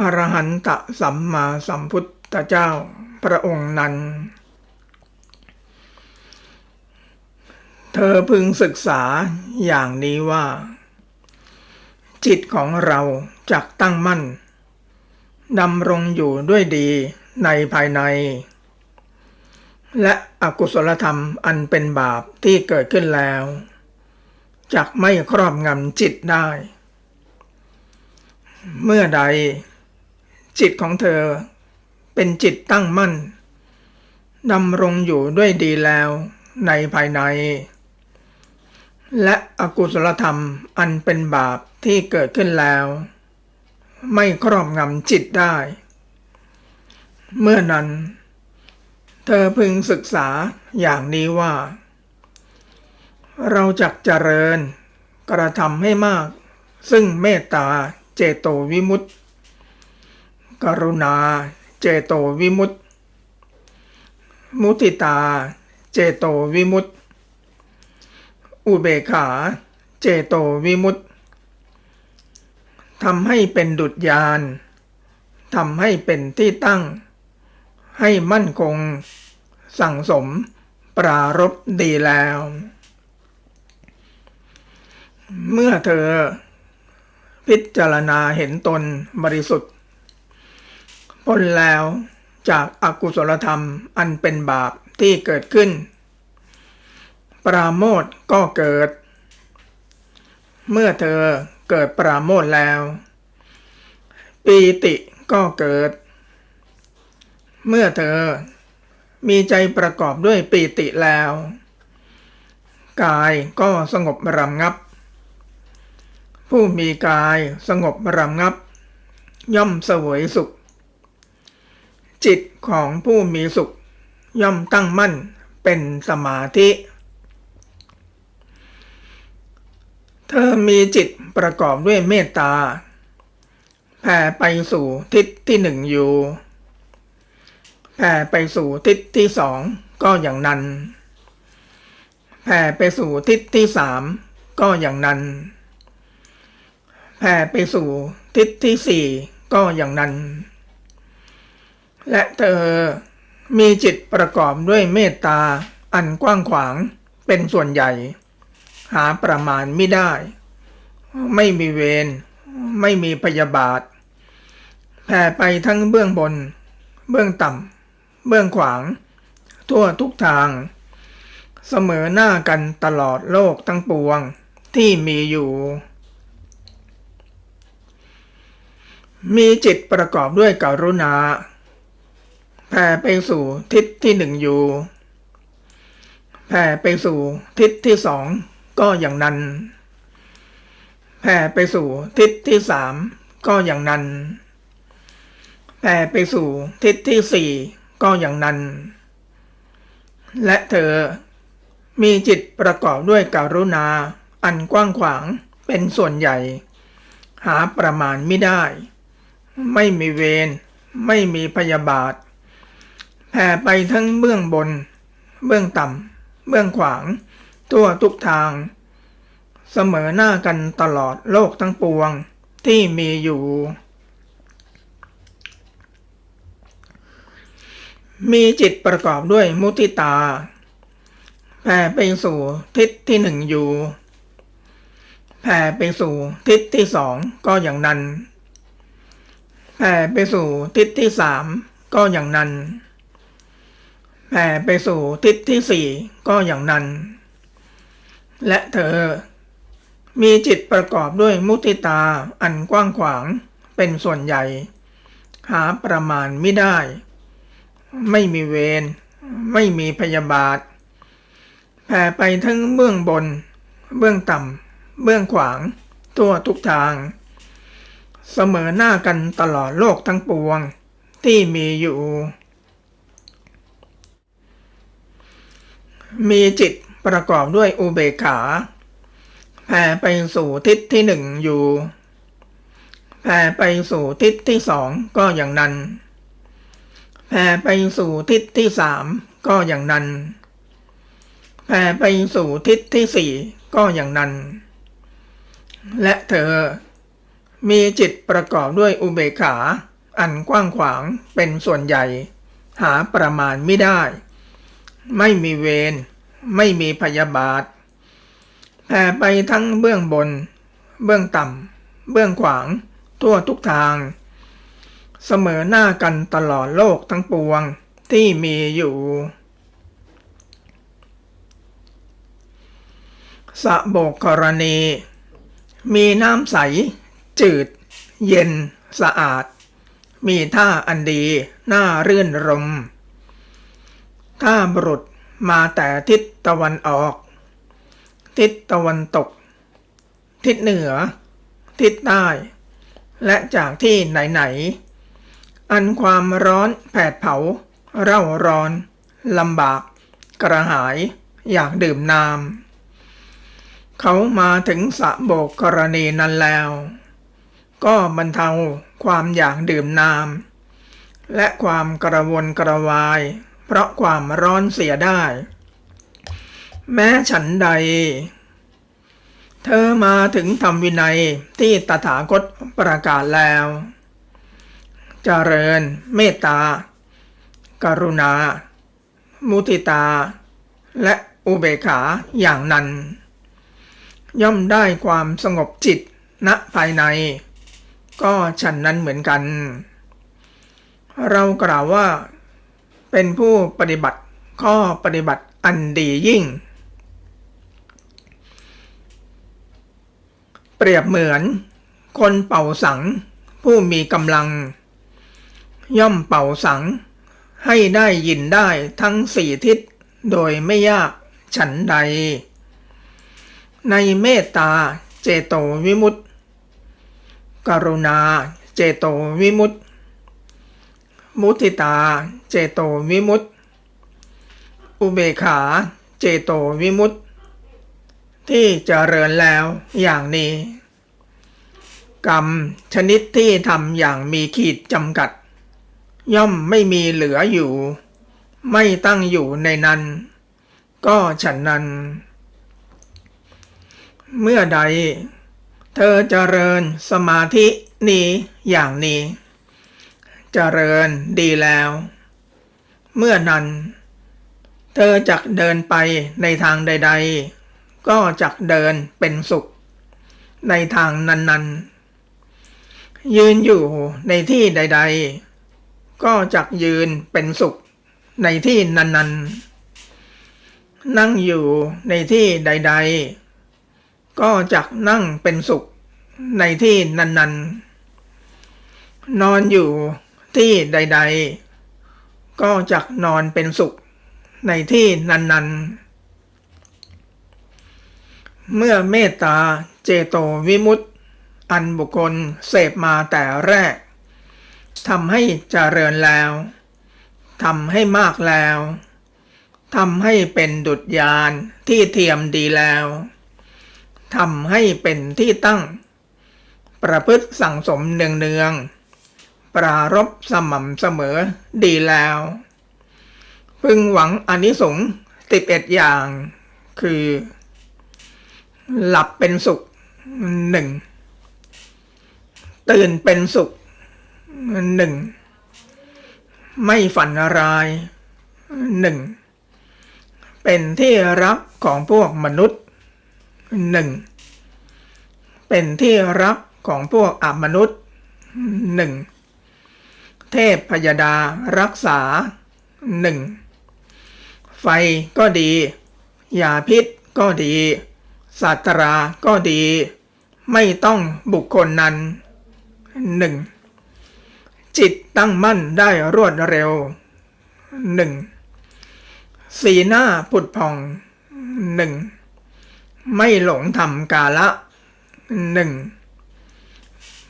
อรหันตสัมมาสัมพุทธเจ้า พระองค์นั้น เธอพึงศึกษาอย่างนี้ว่า จิตของเราจักตั้งมั่นดำรงอยู่ด้วยดีในภายใน และอกุศลธรรมอันเป็นบาปที่เกิดขึ้นแล้วจักไม่ครอบงำจิตได้ เมื่อใด จิตของเธอ เป็นจิตตั้งมั่นดำรงอยู่ด้วยดีแล้วในภายใน และอกุศลธรรมอันเป็นบาปที่เกิดขึ้นแล้ว ไม่ครอบงำจิตได้ เมื่อนั้น เธอพึงศึกษาอย่างนี้ว่า เราจักเจริญกระทำให้มาก ซึ่งเมตตาเจโตวิมุตติ กรุณา เจโตวิมุตติ มุติตา เจโตวิมุตติ อุเบกขา เจโตวิมุตติทำให้เป็นดุจยานทำให้เป็นที่ตั้ง ให้มั่นคง สั่งสม ปรารบดีแล้ว เมื่อเธอพิจารณาเห็นตนบริสุทธิ์ พ้นแล้วจากอากุศลธรรมอันเป็นบาปที่เกิดขึ้น ปราโมทก็เกิด เมื่อเธอเกิดปราโมทแล้ว ปีติก็เกิด เมื่อเธอมีใจประกอบด้วยปีติแล้ว กายก็สงบรำงับ ผู้มีกายสงบรำงับ ย่อมเสวยสุข จิตของผู้มีสุขย่อมตั้งมั่นเป็นสมาธิ เธอมีจิตประกอบด้วยเมตตา แผ่ไปสู่ทิศที่หนึ่งอยู่ แผ่ไปสู่ทิศที่สองก็อย่างนั้น แผ่ไปสู่ทิศที่สามก็อย่างนั้น แผ่ไปสู่ทิศที่สี่ก็อย่างนั้น และเธอ มีจิตประกอบด้วยเมตตา อันกว้างขวางเป็นส่วนใหญ่ หาประมาณไม่ได้ ไม่มีเวรไม่มีพยาบาท แผ่ไปทั้งเบื้องบน เบื้องต่ำ เบื้องขวาง ทั่วทุกทาง เสมอหน้ากันตลอดโลกทั้งปวงที่มีอยู่ มีจิตประกอบด้วยกรุณา แผ่ไปสู่ทิศที่หนึ่งอยู่ แผ่ไปสู่ทิศที่สองก็อย่างนั้น แผ่ไปสู่ทิศที่สามก็อย่างนั้น แผ่ไปสู่ทิศที่สี่ก็อย่างนั้น และเธอมีจิตประกอบด้วยกรุณา อันกว้างขวางเป็นส่วนใหญ่ หาประมาณไม่ได้ ไม่มีเวรไม่มีพยาบาท ผ่ไปทั้งเบื้องบน เบื้องต่ำ เบื้องขวาง ทั่วทุกทาง เสมอหน้ากันตลอดโลกทั้งปวงที่มีอยู่ มีจิตประกอบด้วยมุติตา แผ่ไปสู่ทิศที่หนึ่งอยู่ แผ่ไปสู่ทิศที่สองก็อย่างนั้น แผ่ไปสู่ทิศที่สามก็อย่างนั้น แผ่ไปสู่ทิศที่สี่ก็อย่างนั้น และเธอ มีจิตประกอบด้วยมุติตาอันกว้างขวางเป็นส่วนใหญ่ หาประมาณไม่ได้ ไม่มีเวรไม่มีพยาบาท แผ่ไปทั้งเบื้องบน เบื้องต่ำเบื้องขวาง ทั่วทุกทาง เสมอหน้ากันตลอดโลกทั้งปวงที่มีอยู่ มีจิตประกอบด้วยอุเบกขาแผ่ไปสู่ทิศที่หนึ่งอยู่แผ่ไปสู่ทิศที่สองก็อย่างนั้นแผ่ไปสู่ทิศที่สามก็อย่างนั้นแผ่ไปสู่ทิศที่สี่ก็อย่างนั้น และเธอมีจิตประกอบด้วยอุเบกขา อันกว้างขวางเป็นส่วนใหญ่ หาประมาณไม่ได้ ไม่มีเวรไม่มีพยาบาทแผ่ไปทั้งเบื้องบน เบื้องต่ำ เบื้องขวาง ทั่วทุกทาง เสมอหน้ากันตลอดโลกทั้งปวงที่มีอยู่ สะโบกกรณี มีน้ำใส จืด เย็น สะอาด มีท่าอันดี น่ารื่นรม ถ้าบุรุษมาแต่ทิศตะวันออก ทิศตะวันตก ทิศเหนือ ทิศใต้ และจากที่ไหนๆ อันความร้อนแผดเผา เร่าร้อนลำบาก กระหายอยากดื่มน้ำเขามาถึงสะโบกกรณีนั้นแล้ว ก็บรรเทาความอยากดื่มน้ำและความกระวนกระวาย เพราะความร้อนเสียได้ แม้ฉันใด เธอมาถึงธรรมวินัยที่ตถาคตประกาศแล้วเจริญ เมตตากรุณา มุติตา และอุเบกขาอย่างนั้น ย่อมได้ความสงบจิตณภายใน ก็ฉันนั้นเหมือนกัน เรากล่าวว่า เป็นผู้ปฏิบัติข้อปฏิบัติอันดียิ่ง เปรียบเหมือน คนเป่าสัง ผู้มีกำลัง ย่อมเป่าสัง ให้ได้ยินได้ทั้งสี่ทิศโดยไม่ยากฉันใด ในเมตตาเจโตวิมุตติ กรุณาเจโตวิมุตติ มุติตา เจโตวิมุตติอุเบขา เจโตวิมุตติที่เจริญแล้วอย่างนี้ กรรมชนิดที่ทำอย่างมีขีดจำกัด ย่อมไม่มีเหลืออยู่ ไม่ตั้งอยู่ในนั้น ก็ฉันนั้น เมื่อใด เธอเจริญสมาธินี้อย่างนี้ เจริญดีแล้ว เมื่อนั้น เธอจักเดินไปในทางใด ๆ ก็จักเดินเป็นสุข ในทางนั้นๆ ยืนอยู่ในที่ใด ๆ ก็จักยืนเป็นสุข ในที่นั้นๆ นั่งอยู่ในที่ใด ๆ ก็จักนั่งเป็นสุขในที่นั้นๆนอนอยู่ ที่ใด ๆ ก็จักนอนเป็นสุขในที่นั้นๆ เมื่อเมตตาเจโตวิมุตติอันบุคคลเสพมาแต่แรกทำให้เจริญแล้วทำให้มากแล้วทำให้เป็นดุจยานที่เทียมดีแล้วทำให้เป็นที่ตั้ง ประพฤติสั่งสมเนืองเนืองๆ ปรารบสม่ำเสมอดีแล้ว พึงหวังอนิสงส์ติบเอ็ดอย่าง คือ หลับเป็นสุขหนึ่งตื่นเป็นสุขหนึ่งไม่ฝันรายหนึ่งเป็นที่รักของพวกมนุษย์หนึ่งเป็นที่รักของพวกอมนุษย์หนึ่ง เทพพยดารักษาหนึ่งไฟก็ดียาพิษก็ดีสัตราก็ดี ไม่ต้องบุคคลนั้นหนึ่งจิตตั้งมั่นได้รวดเร็วหนึ่งสีหน้าผุดผ่องหนึ่งไม่หลงทำกาละหนึ่ง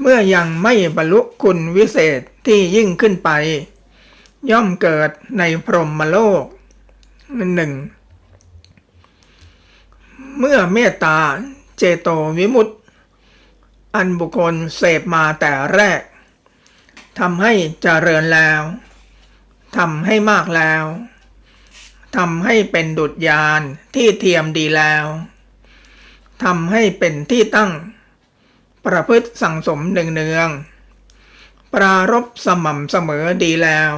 เมื่อยังไม่บรรลุคุณวิเศษที่ยิ่งขึ้นไป ย่อมเกิดในพรหมโลกหนึ่งเมื่อเมตตาเจโตวิมุตติ อันบุคคลเสพมาแต่แรกทำให้เจริญแล้วทำให้มากแล้วทำให้เป็นดุจยานที่เทียมดีแล้วทำให้เป็นที่ตั้ง ประพฤติสั่งสมเนืองๆ ปรารบสม่ำเสมอดีแล้ว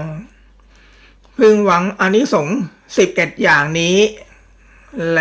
พึงหวังอานิสงส์สิบเอ็ดอย่างนี้ แล